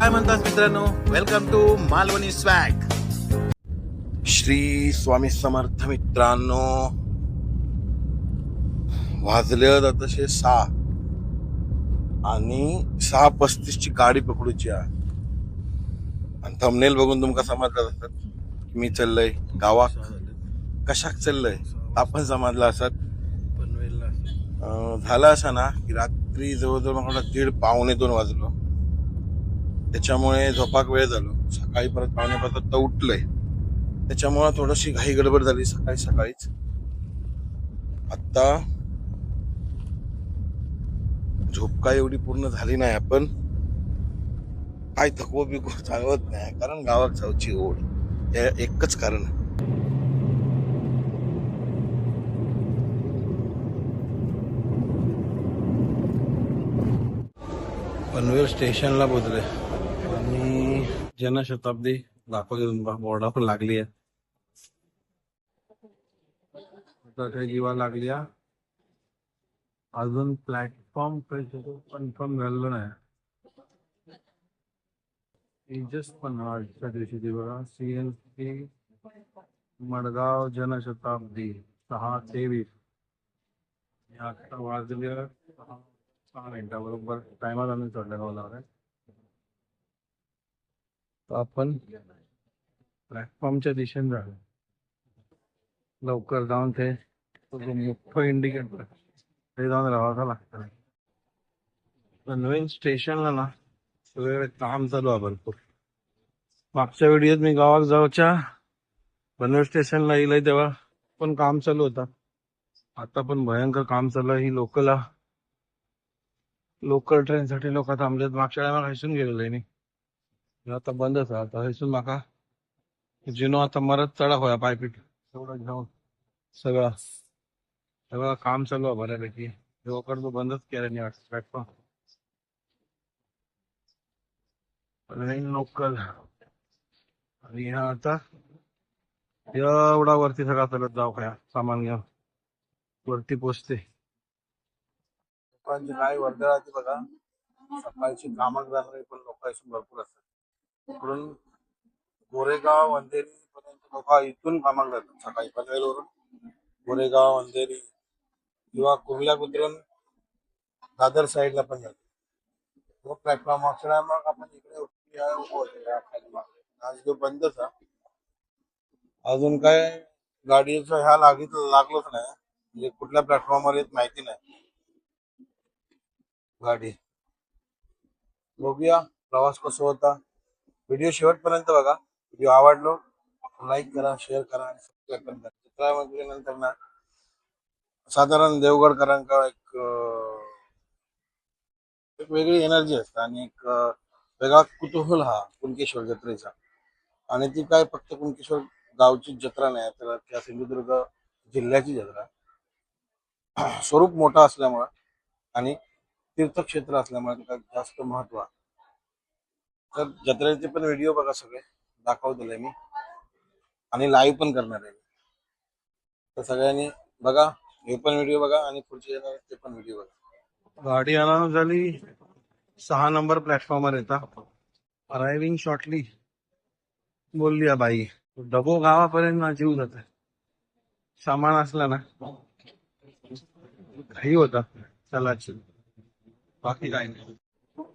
काय म्हणतात मित्रांनो? Welcome to Malvani swag Shri Swami Samarth मित्रांनो वाजले तसे सहा आणि सहा पस्तीस ची गाडी पकडूची आहे. आणि थंबनेल बघून तुमका समजलं असत की मी चाललंय गावात. कशाक चाललंय? आपण समजला असत झालं असं ना की रात्री जवळजवळ मला दीड पावणे दोन वाजलो. त्याच्यामुळे झोपाक वेळ झालो. सकाळी परत पावणे परत उठलंय. त्याच्यामुळे थोडीशी घाई गडबड झाली सकाळी सकाळीच. आता झोप काय एवढी पूर्ण झाली नाही आपण. काय थकवो बिको चालवत नाही. कारण गावात जाऊची ओढ. हे एकच कारण आहे. पनवेल स्टेशनला पोचले आणि जनशताब्दी दाखवली बोर्डावर लागली आहे. जीवा लागली आहे. अजून प्लॅटफॉर्म कन्फर्म झालेलो नाही. जस्ट पण आजच्या दिवशी ती बघा सीएनसी मडगाव जनशताब्दी सहा तेवीस. आता वाजल्या सहा मिनिटा बरोबर टायमात आम्ही चढल्या गावाला. तर आपण प्लॅटफॉर्मच्या दिशेने जाऊ लवकर जाऊन ते मोठं इंडिकेटर ते जाऊन राहावं लागतं. नवीन स्टेशनला ना सगळीकडे काम चालू आहे भरपूर. मागच्या व्हिडिओत मी गावात जाऊच्या पनवेल स्टेशनला येईल तेव्हा पण काम चालू होता. आता पण भयंकर काम चालू आहे. ही लोकला लोकल ट्रेन साठी लोक थांबलेत मागच्या वेळेला हैसून गेलेलं आहे. मी आता बंदच आहे. आता हैसून माका जिनो आता मरत चढा होया पायपीट. एवढं घेऊन सगळं सगळं काम चालू आहे बऱ्यापैकी. लोकल तो बंदच केला नाही प्लॅटफॉर्म लोकल आणि ह्या आता एवढा वरती सगळा चालत जाऊ खया सामान घेऊन. वरती पोचते. लोकांची काय वर्दळ आहे बघा. सकाळची कामात जाणारे पण लोक भरपूर असतात. इकडून गोरेगाव अंधेरी पर्यंत लोक इथून कामाला जातात सकाळी पनवेलवरून. गोरेगाव अंधेरी किंवा कुर्ला कुत्रून दादर साईडला पण जातो तो प्लॅटफॉर्म असल्या मग आपण इकडे आज तो बंदच आहे अजून काय गाडीचं ह्या लागीत लागलोच नाही. म्हणजे कुठल्या प्लॅटफॉर्मवर येत माहिती नाही. गाडी. बघूया प्रवास कसा होता. व्हिडिओ शेवटपर्यंत बघा. व्हिडिओ आवडलो लाईक करा शेअर करा आणि सबस्क्राईब करा. नंतर ना साधारण देवगडकरांका एक एक वेगळी एनर्जी असते आणि एक वेगळा कुतूहल हा कुणकेश्वर जत्रेचा. आणि ती काय फक्त कुणकेश्वर गावची जत्रा नाही तर त्या सिंधुदुर्ग जिल्ह्याची जत्रा. स्वरूप मोठा असल्यामुळं आणि तीर्थक्षेत्र असल्यामुळे त्याला जास्त महत्त्व आहे. तर जत्रेचे पण व्हिडिओ बघा सगळे. दाखवतोय मी. आणि लाईव्ह पण करणार आहे तर सगळ्यांनी बघा हे पण व्हिडिओ बघा आणि पुढचे येणार ते पण व्हिडिओ बघा. गाडी अनाउन्स झाली. सहा नंबर प्लॅटफॉर्मवर येतात अरायव्हिंग शॉर्टली बोलली या बाई. डबो गावापर्यंत ना जीव जात सामान असला ना. काही होता. चला बाकी काय नाही.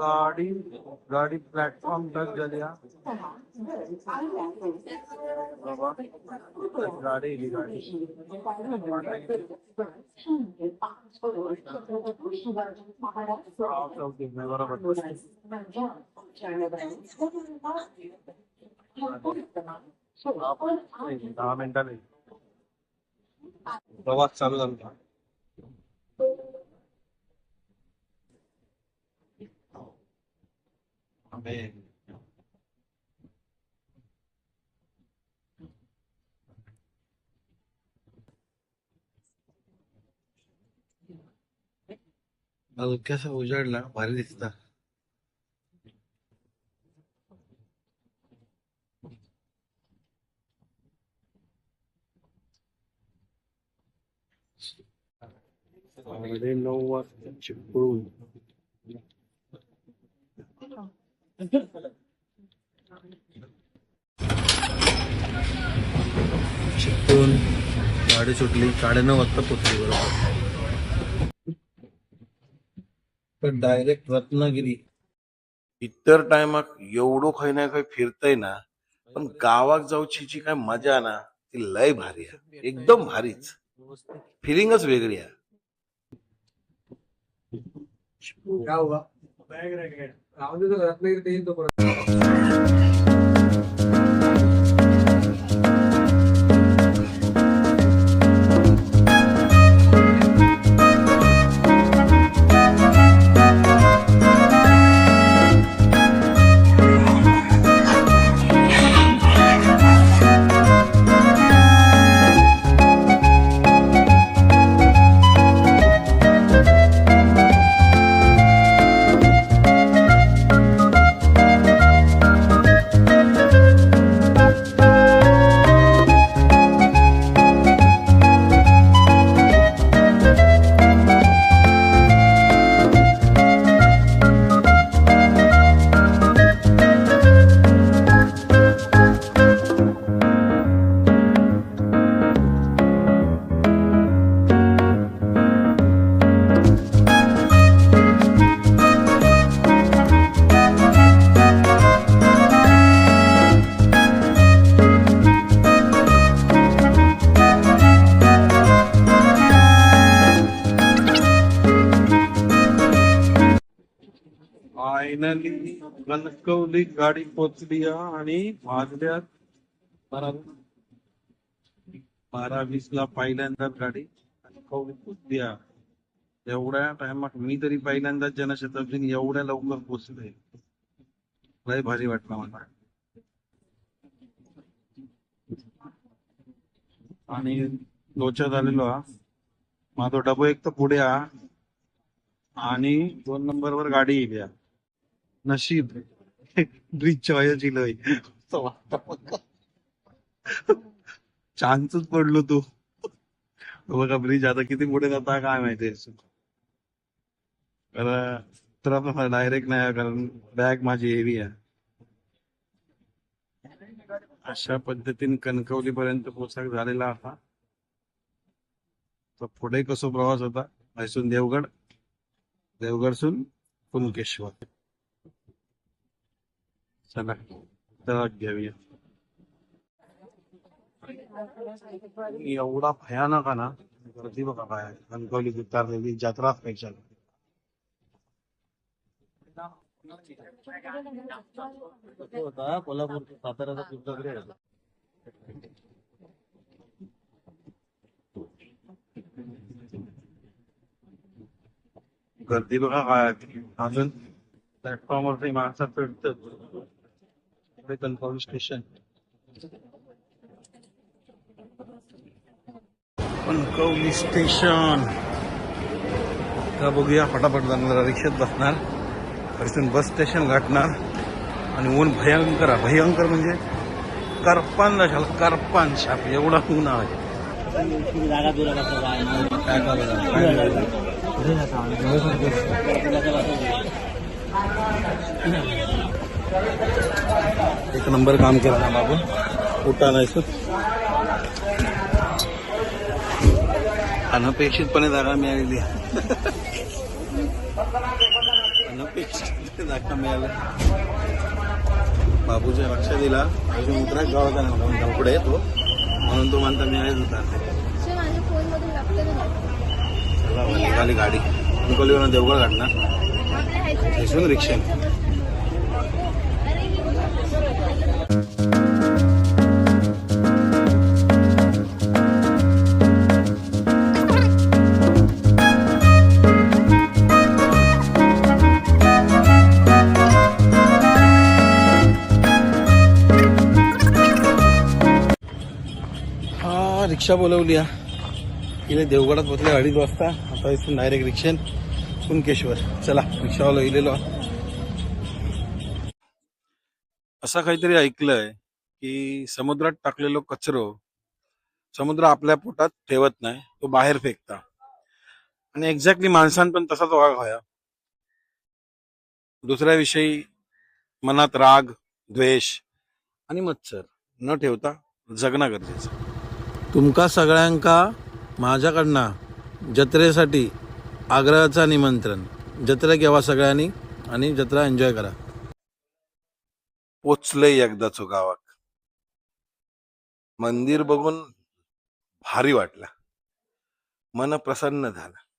गाडी गाडी प्लॅटफॉर्म टच झाली हा. बाबा, गाडी ही गाडी हा, चौकीत नाही, बरोबर दहा मिनिटांनी प्रवास चालू झाला। Amén. La duquesa barista. Know what to prove. चित्तून गाडी सुटली साडेनऊ वाजता पोचली बरोबर. तर डायरेक्ट रत्नागिरी. इतर टायमाक एवढं काही ना काही फिरतय ना पण गावात जाऊची जी काय मजा ना ती लय भारी आहे. एकदम भारीच. फिलिंगच वेगळी आहे. நான் வந்து ரெண்டாயிரத்தி ஐந்து போறேன். फायनली कणकवली गाडी पोचली आणि वाजल्यात बारा बारा वीस ला पहिल्यांदा गाडी कणकवली पोचली एवढ्या टायमात मी तरी पहिल्यांदाच जनशताब्दी एवढ्या लवकर पोचले. लय भारी वाटलं मला. आणि लोचा झालेलो हा. माझा डबो एक तर पुढे हा. आणि दोन नंबर वर गाडी येईल नशीब ब्रिजच्या वयाची लय. चान्सच पडलो तू. बघा ब्रिज आता किती पुढे जाता काय माहिती. कारण डायरेक्ट नाही कारण बॅग माझी हेवी आहे. अशा पद्धतीने कणकवली पर्यंत पोचाक झालेला आता. तर पुढे कसो प्रवास होता? मैसून देवगड. देवगडसून पुलकेश्वर चला चला घेऊया एवढा भयानक आहे ना गर्दी बघा काय. कणकवली उतारलेली जत्राच पेक्षा होता कोल्हापूर साताऱ्याचा तुमच्याकडे गर्दी बघा काय. अजून प्लॅटफॉर्मवरती माणसं फिरतात कणकवली स्टेशन. कणकवली स्टेशन. आता बघूया फटाफट जाणार रिक्षेत बसणार. इथून बस स्टेशन गाठणार. आणि ऊन भयंकर आहे भयंकर म्हणजे करपान झाला करपान शाप एवढा ऊन आहे. काय एक नंबर काम केला ना बाबू. उठा नाही सर अनपेक्षितपणे जागा मिळालेली आहे. अनपेक्षितपणे जागा मिळाल्या बाबूच्या लक्षात दिला अजून उतरा गावाचा जाऊ पुढे. येतो म्हणून तो म्हणता मी आहेच होता. चला निघाली गाडी. निकोलीवरून देवगड काढणार आपल्या रिक्षा बोलवली इथे देवगडात पोचले अडीच वाजता. आता इथून डायरेक्ट रिक्षेन कुणकेश्वर. चला रिक्षावाला इलेलो असं काहीतरी ऐकलंय की समुद्रात टाकलेलो कचरो समुद्र आपल्या पोटात ठेवत नाही तो बाहेर फेकता. आणि एक्झॅक्टली माणसां पण तसाच वाघ व्हाया दुसऱ्या विषयी मनात राग द्वेष आणि मत्सर न ठेवता जगणं गरजेचं तुमका सगळ्यांका माझ्याकडनं जत्रेसाठी आग्रहाचा निमंत्रण. जत्रेक यावा सगळ्यांनी आणि जत्रा एन्जॉय करा. पोचलंय एकदाच गावात मंदिर बघून भारी वाटला. मन प्रसन्न झालं.